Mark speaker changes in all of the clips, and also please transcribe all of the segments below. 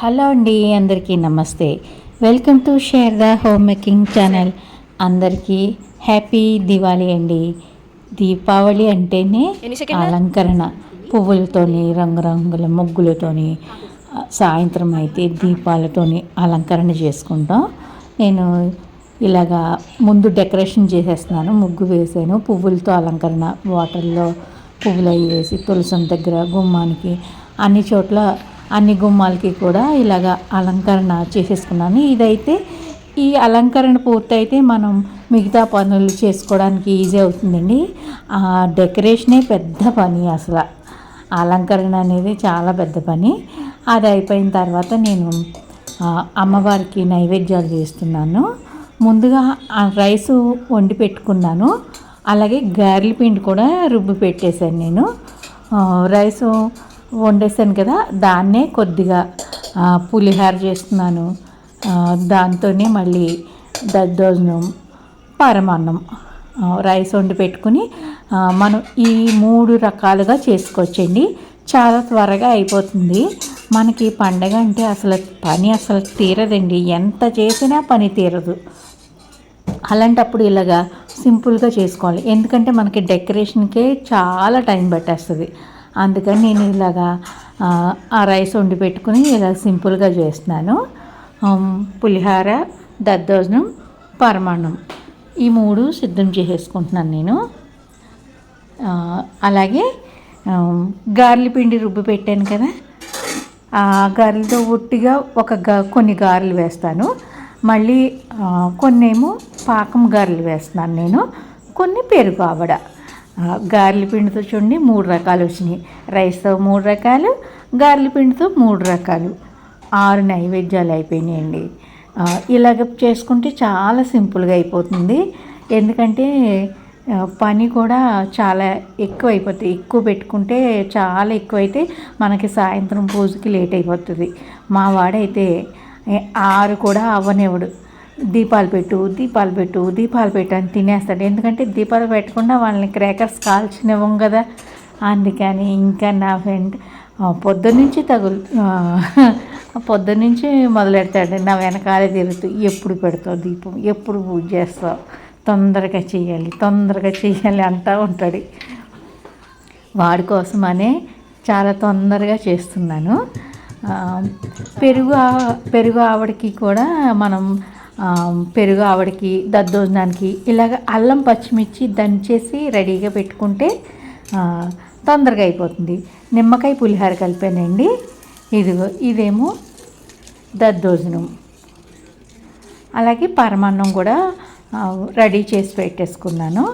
Speaker 1: Hello అండి అందరికీ నమస్తే. Welcome to share the home making channel. అందరికీ హ్యాపీ దివాళీ అండి. దీపావళి అంటేనే అలంకరణ. పువ్వులతోని రంగురంగుల ముగ్గులతోని సాయంత్రం అయితే దీపాలతోని అలంకరణ చేసుకుంటాం. నేను ఇలాగా ముందు డెకరేషన్ చేసేస్తున్నాను. ముగ్గు వేసాను. పువ్వులతో అలంకరణ వాటర్లో పువ్వులు అవి వేసి తులసం దగ్గర గుమ్మానికి అన్ని చోట్ల అన్ని గుమ్మాలకి కూడా ఇలాగ అలంకరణ చేసేసుకున్నాను. ఇదైతే ఈ అలంకరణ పూర్తయితే మనం మిగతా పనులు చేసుకోవడానికి ఈజీ అవుతుందండి. ఆ డెకరేషనే పెద్ద పని అసలు. అలంకరణ అనేది చాలా పెద్ద పని. అది అయిపోయిన తర్వాత నేను అమ్మవారికి నైవేద్యాలు చేస్తున్నాను. ముందుగా ఆ రైసు వండి పెట్టుకున్నాను. అలాగే గారెల పిండి కూడా రుబ్బు పెట్టేశాను నేను. రైసు వండేసాను కదా దాన్నే కొద్దిగా పులిహార చేస్తున్నాను. దాంతోనే మళ్ళీ దద్దోజనం పరమాన్నం రైస్ వండి పెట్టుకుని మనం ఈ మూడు రకాలుగా చేసుకోవచ్చండి. చాలా త్వరగా అయిపోతుంది. మనకి పండగ అంటే అసలు పని అసలు తీరదండి. ఎంత చేసినా పని తీరదు. అలాంటప్పుడు ఇలాగా సింపుల్గా చేసుకోవాలి. ఎందుకంటే మనకి డెకరేషన్కే చాలా టైం పట్టేస్తుంది. అందుకని నేను ఇలాగా ఆ, రైస్ వండి పెట్టుకుని ఇలా సింపుల్గా చేస్తున్నాను. పులిహార దద్దోజనం పరమాన్నం ఈ మూడు సిద్ధం చేసేసుకుంటున్నాను నేను. అలాగే గార్లి గారెల పిండి రుబ్బి పెట్టాను కదా. ఆ గారెలతో ఒట్టిగా ఒక గా కొన్ని గారెలు వేస్తాను. మళ్ళీ కొన్నేమో పాకం గారెలు వేస్తున్నాను నేను. కొన్ని పెరుగు ఆవడ. గారెల పిండితో చూడండి మూడు రకాలు వచ్చినాయి. రైస్తో మూడు రకాలు గారెల పిండితో మూడు రకాలు. ఆరు నైవేద్యాలు అయిపోయినాయండి. ఇలాగ చేసుకుంటే చాలా సింపుల్గా అయిపోతుంది. ఎందుకంటే పని కూడా చాలా ఎక్కువ అయిపోతుంది ఎక్కువ పెట్టుకుంటే చాలా ఎక్కువైతే మనకి సాయంత్రం పూజకి లేట్ అయిపోతుంది. మా వాడైతే ఆరు కూడా అవ్వనివ్వడు. దీపాలు పెట్టు దీపాలు పెట్టు దీపాలు పెట్టు అని తినేస్తాడు. ఎందుకంటే దీపాలు పెట్టకుండా వాళ్ళని క్రేకర్స్ కాల్చినివ్వం కదా. అందుకని ఇంకా నా ఫ్రెండ్ పొద్దున్నుంచి తగులు పొద్దున్నుంచి మొదలెడతాడు. నా వెనకాలే తిరుగుతూ ఎప్పుడు పెడతావు దీపం? ఎప్పుడు పూజ చేస్తావు? తొందరగా చేయాలి తొందరగా చేయాలి అంటూ ఉంటాడు. వాడి కోసమనే చాలా తొందరగా చేస్తున్నాను. పెరుగు ఆ- పెరుగు ఆవిడకి కూడా మనం పెరుగు ఆవిడకి దద్దోజనానికి ఇలాగ అల్లం పచ్చిమిర్చి దంచేసి రెడీగా పెట్టుకుంటే తొందరగా అయిపోతుంది. నిమ్మకాయ పులిహార కలిపానండి. ఇదిగో ఇదేమో దద్దోజనం. అలాగే పరమాన్నం కూడా రెడీ చేసి పెట్టేసుకున్నాను.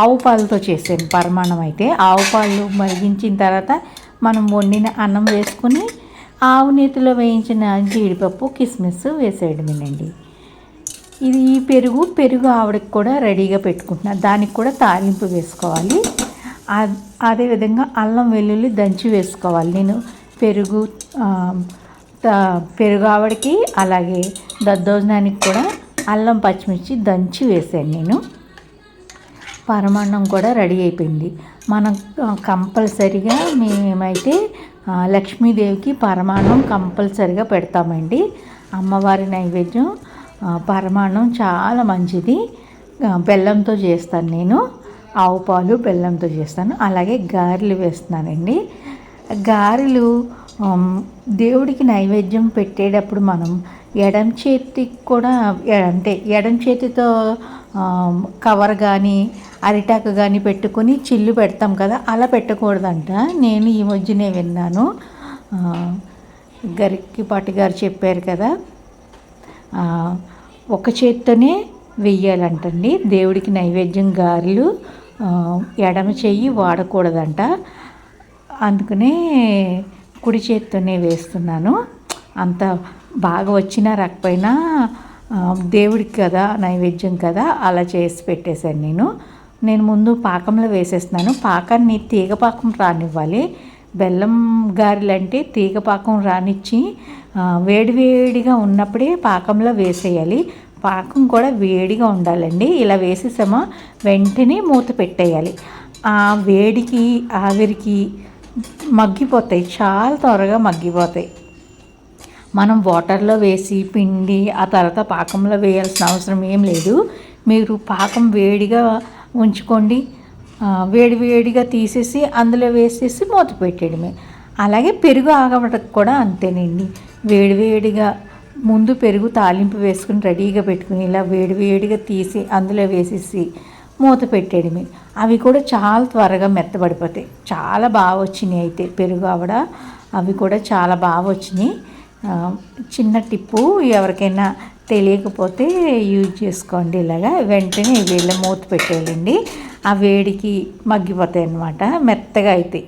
Speaker 1: ఆవు పాలతో చేసాను పరమాన్నం అయితే. ఆవు పాలు మరిగించిన తర్వాత మనం వండిన అన్నం వేసుకుని ఆవు నేతిలో వేయించిన జీడిపప్పు కిస్మిస్ వేసేయడమేనండి. ఇది ఈ పెరుగు పెరుగు ఆవిడకి కూడా రెడీగా పెట్టుకుంటున్నాను దానికి కూడా తాలింపు వేసుకోవాలి. అదేవిధంగా అల్లం వెల్లుల్లి దంచి వేసుకోవాలి. నేను పెరుగు పెరుగు ఆవిడకి అలాగే దద్దోజనానికి కూడా అల్లం పచ్చిమిర్చి దంచి వేసాను నేను. పరమాన్నం కూడా రెడీ అయిపోయింది. మనం కంపల్సరిగా మేమైతే లక్ష్మీదేవికి పరమాన్నం కంపల్సరిగా పెడతామండి. అమ్మవారి నైవేద్యం పరమాన్నం చాలా మంచిది. బెల్లంతో చేస్తాను నేను. ఆవు పాలు బెల్లంతో చేస్తాను. అలాగే గారెలు వేస్తున్నానండి. గారెలు దేవుడికి నైవేద్యం పెట్టేటప్పుడు మనం ఎడం చేతికి కూడా అంటే ఎడం చేతితో కవర్ కానీ అరిటాకు కానీ పెట్టుకొని చిల్లు పెడతాం కదా అలా పెట్టకూడదంట. నేను ఈ మధ్యనే విన్నాను. గరికిపాటి గారు చెప్పారు కదా ఒక చేత్తోనే వెయ్యాలంటండి. దేవుడికి నైవేద్యం గారెలు ఎడమ చెయ్యి వాడకూడదంట. అందుకనే కుడి చేత్తోనే వేస్తున్నాను. అంత బాగా వచ్చినా రాకపోయినా దేవుడికి కదా నైవేద్యం కదా అలా చేసి పెట్టేశాను నేను. నేను ముందు పాకంలో వేసేస్తున్నాను. పాకాన్ని తీగ పాకం రానివ్వాలి. బెల్లం గారెలంటే తీగపాకం తీగ పాకం రానిచ్చి వేడివేడిగా ఉన్నప్పుడే పాకంలో వేసేయాలి. పాకం కూడా వేడిగా ఉండాలండి. ఇలా వేసేసామా వెంటనే మూత పెట్టేయాలి. ఆ వేడికి ఆవిరికి మగ్గిపోతాయి. చాలా త్వరగా మగ్గిపోతాయి. మనం వాటర్లో వేసి పిండి ఆ తర్వాత పాకంలో వేయాల్సిన అవసరం ఏం లేదు. మీరు పాకం వేడిగా ఉంచుకోండి. వేడి వేడిగా తీసేసి అందులో వేసేసి మూత పెట్టేయడమే. అలాగే పెరుగు ఆగమటకు కూడా అంతేనండి. వేడి వేడిగా ముందు పెరుగు తాలింపు వేసుకుని రెడీగా పెట్టుకుని ఇలా వేడి వేడిగా తీసి అందులో వేసేసి మూత పెట్టేయడమే. అవి కూడా చాలా త్వరగా మెత్తబడిపోతాయి. చాలా బాగా వచ్చినాయి అయితే పెరుగు ఆవిడ. అవి కూడా చాలా బాగా వచ్చినాయి. చిన్న టిప్పు ఎవరికైనా తెలియకపోతే యూజ్ చేసుకోండి ఇలాగా. వెంటనే వీళ్ళ మూత పెట్టేయాలండి. ఆ వేడికి మగ్గిపోతాయి అన్నమాట మెత్తగా అవుతాయి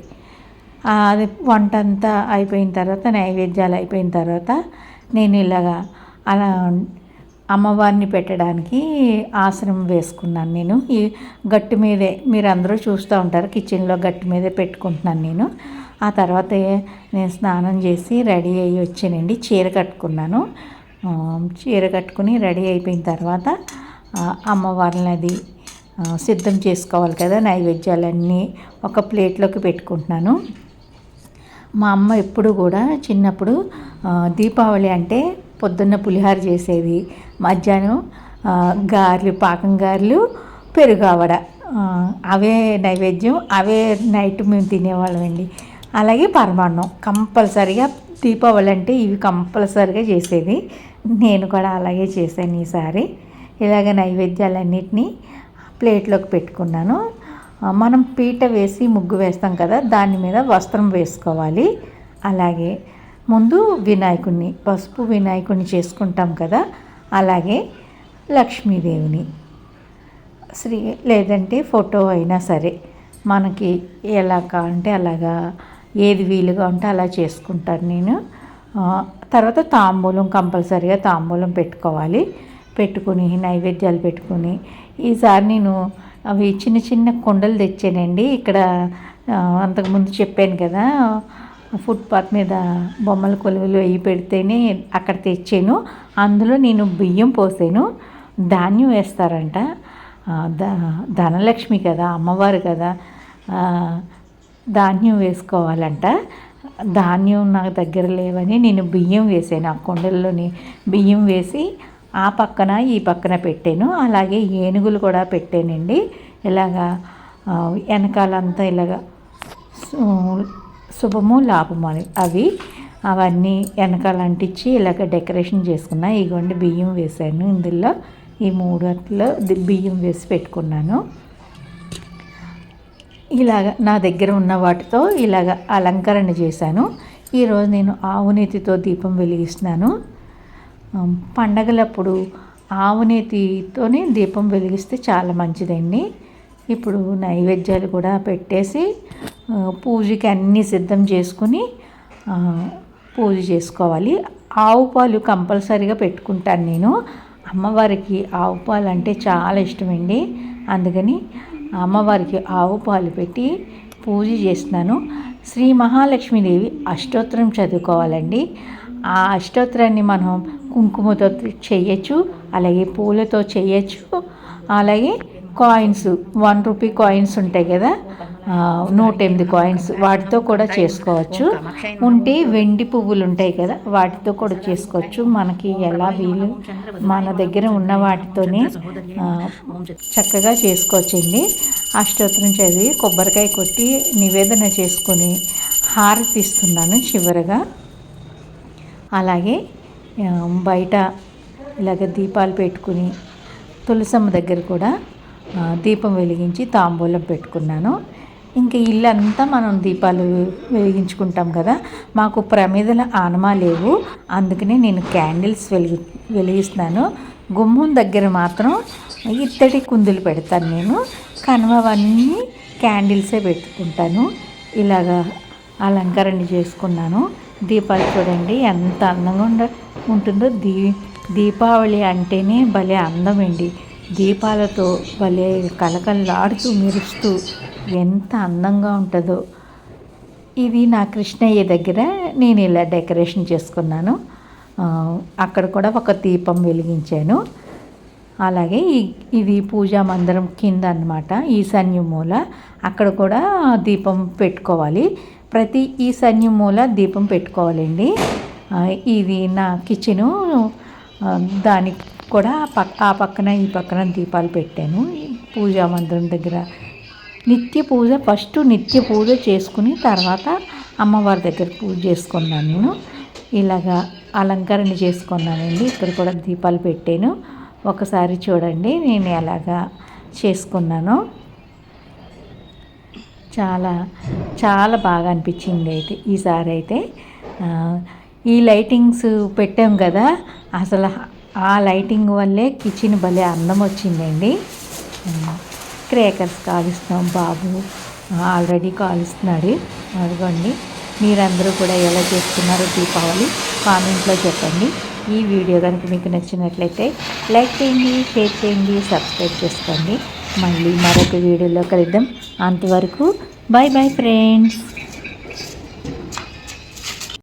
Speaker 1: అది వంట అంతా అయిపోయిన తర్వాత నైవేద్యాలు అయిపోయిన తర్వాత నేను ఇలాగా అలా అమ్మవారిని పెట్టడానికి ఆశ్రమం వేసుకున్నాను నేను. ఈ గట్టు మీదే మీరు అందరూ చూస్తూ ఉంటారు కిచెన్లో గట్టు మీదే పెట్టుకుంటున్నాను నేను. ఆ తర్వాత నేను స్నానం చేసి రెడీ అయ్యి వచ్చానండి. చీర కట్టుకున్నాను. చీర కట్టుకుని రెడీ అయిపోయిన తర్వాత అమ్మవారిని అది సిద్ధం చేసుకోవాలి కదా నైవేద్యాలన్నీ ఒక ప్లేట్లోకి పెట్టుకుంటున్నాను. మా అమ్మ ఎప్పుడు కూడా చిన్నప్పుడు దీపావళి అంటే పొద్దున్న పులిహార చేసేది. మధ్యాహ్నం గారెలు పాకం గారెలు పెరుగు ఆవడ. అవే నైవేద్యం అవే నైట్ మేము తినేవాళ్ళమండి. అలాగే పరమాన్నం. కంపల్సరిగా దీపావళి అంటే ఇవి కంపల్సరిగా చేసేది. నేను కూడా అలాగే చేశాను ఈసారి. ఇలాగ నైవేద్యాలన్నిటినీ ప్లేట్లోకి పెట్టుకున్నాను. మనం పీట వేసి ముగ్గు వేస్తాం కదా దాని మీద వస్త్రం వేసుకోవాలి. అలాగే ముందు వినాయకుడిని పసుపు వినాయకుడిని చేసుకుంటాం కదా అలాగే లక్ష్మీదేవిని. శ్రీ లేదంటే ఫోటో అయినా సరే మనకి ఎలాగా అంటే అలాగా ఏది వీలుగా ఉంటే అలా చేసుకుంటాను నేను. తర్వాత తాంబూలం కంపల్సరీగా తాంబూలం పెట్టుకోవాలి. పెట్టుకుని నైవేద్యాలు పెట్టుకుని. ఈసారి నేను అవి చిన్న చిన్న కుండలు తెచ్చానండి. ఇక్కడ అంతకుముందు చెప్పాను కదా ఫుట్పాత్ మీద బొమ్మల కొలువులు అవి పెడితేనే అక్కడ తెచ్చాను. అందులో నేను బియ్యం పోసాను. ధాన్యం వేస్తారంట. ధనలక్ష్మి కదా అమ్మవారు కదా ధాన్యం వేసుకోవాలంట. ధాన్యం నా దగ్గర లేవని నేను బియ్యం వేసాను. ఆ కొండల్లోని బియ్యం వేసి ఆ పక్కన ఈ పక్కన పెట్టాను. అలాగే ఏనుగులు కూడా పెట్టానండి. ఇలాగా వెనకాలంతా ఇలాగా శుభము లాభము అని అవి అవన్నీ వెనకాల అంటించి ఇలాగ డెకరేషన్ చేసుకున్నా. ఇగోండి బియ్యం వేసాను. ఇందులో ఈ మూడు అట్లా బియ్యం వేసి పెట్టుకున్నాను. ఇలాగ నా దగ్గర ఉన్న వాటితో ఇలాగ అలంకరణ చేశాను. ఈరోజు నేను ఆవునేతితో దీపం వెలిగిస్తున్నాను. పండగలప్పుడు ఆవునేతితోనే దీపం వెలిగిస్తే చాలా మంచిదండి. ఇప్పుడు నైవేద్యాలు కూడా పెట్టేసి పూజకి అన్నీ సిద్ధం చేసుకుని పూజ చేసుకోవాలి. ఆవు పాలు కంపల్సరీగా పెట్టుకుంటాను నేను. అమ్మవారికి ఆవు పాలు అంటే చాలా ఇష్టమండి. అందుకని అమ్మవారికి ఆవు పాలు పెట్టి పూజ చేస్తున్నాను. శ్రీ మహాలక్ష్మీదేవి అష్టోత్తరం చదువుకోవాలండి. ఆ అష్టోత్తరాన్ని మనం కుంకుమతో చేయొచ్చు అలాగే పూలతో చేయొచ్చు అలాగే కాయిన్స్ వన్ రూపీ కాయిన్స్ ఉంటాయి కదా నూట ఎనిమిది కాయిన్స్ వాటితో కూడా చేసుకోవచ్చు. ఉంటే వెండి పువ్వులు ఉంటాయి కదా వాటితో కూడా చేసుకోవచ్చు. మనకి ఎలా వీలు మన దగ్గర ఉన్న వాటితోనే చక్కగా చేసుకోవచ్చండి. అష్టోత్తరం చదివి కొబ్బరికాయ కొట్టి నివేదన చేసుకొని హారతి ఇస్తున్నాను చివరగా. అలాగే బయట ఇలాగ దీపాలు పెట్టుకుని తులసమ్మ దగ్గర కూడా దీపం వెలిగించి తాంబూలం పెట్టుకున్నాను. ఇంకా ఇల్లంతా మనం దీపాలు వెలిగించుకుంటాం కదా మాకు ప్రమిదల ఆనమా లేవు. అందుకనే నేను క్యాండిల్స్ వెలిగి వెలిగిస్తున్నాను గుమ్మం దగ్గర మాత్రం ఇత్తడి కుందులు పెడతాను నేను. కనుమవన్నీ క్యాండిల్సే పెట్టుకుంటాను. ఇలాగా అలంకరణ చేసుకున్నాను. దీపాలు చూడండి ఎంత అందంగా ఉండ ఉంటుందో. దీ దీపావళి అంటేనే భలే అందమండి. దీపాలతో భలే కలకల్లాడుతూ మెరుస్తూ ఎంత అందంగా ఉంటుందో. ఇది నా కృష్ణయ్య దగ్గర నేను ఇలా డెకరేషన్ చేసుకున్నాను. అక్కడ కూడా ఒక దీపం వెలిగించాను. అలాగే ఈ ఇది పూజా మందిరం కింద అన్నమాట ఈశాన్య మూల. అక్కడ కూడా దీపం పెట్టుకోవాలి. ప్రతి ఈశాన్య మూల దీపం పెట్టుకోవాలండి. ఇది నా కిచెను. దానికి కూడా పక్క ఆ పక్కన ఈ పక్కన దీపాలు పెట్టాను. పూజా మందిరం దగ్గర నిత్య పూజ ఫస్ట్ నిత్య పూజ చేసుకుని తర్వాత అమ్మవారి దగ్గర పూజ చేసుకున్నాను నేను. ఇలాగా అలంకరణ చేసుకున్నానండి. ఇక్కడ కూడా దీపాలు పెట్టాను. ఒకసారి చూడండి నేను ఎలాగా చేసుకున్నాను. చాలా చాలా బాగా అనిపించింది అయితే ఈసారి అయితే. ఈ లైటింగ్స్ పెట్టాం కదా. అసలు ఆ లైటింగ్ వల్లే కిచెన్ భలే అందం వచ్చిందండి. క్రేకర్స్ కాలుస్తాం బాబు ఆల్రెడీ కాలుస్తున్నాడు. అదిగోండి మీరందరూ కూడా ఎలా చేస్తున్నారో దీపావళి కామెంట్లో చెప్పండి. ఈ వీడియో కనుక మీకు నచ్చినట్లయితే లైక్ చేయండి షేర్ చేయండి సబ్స్క్రైబ్ చేసుకోండి. మళ్ళీ మరొక వీడియోలో కలుద్దాం. అంతవరకు బాయ్ బాయ్ ఫ్రెండ్స్.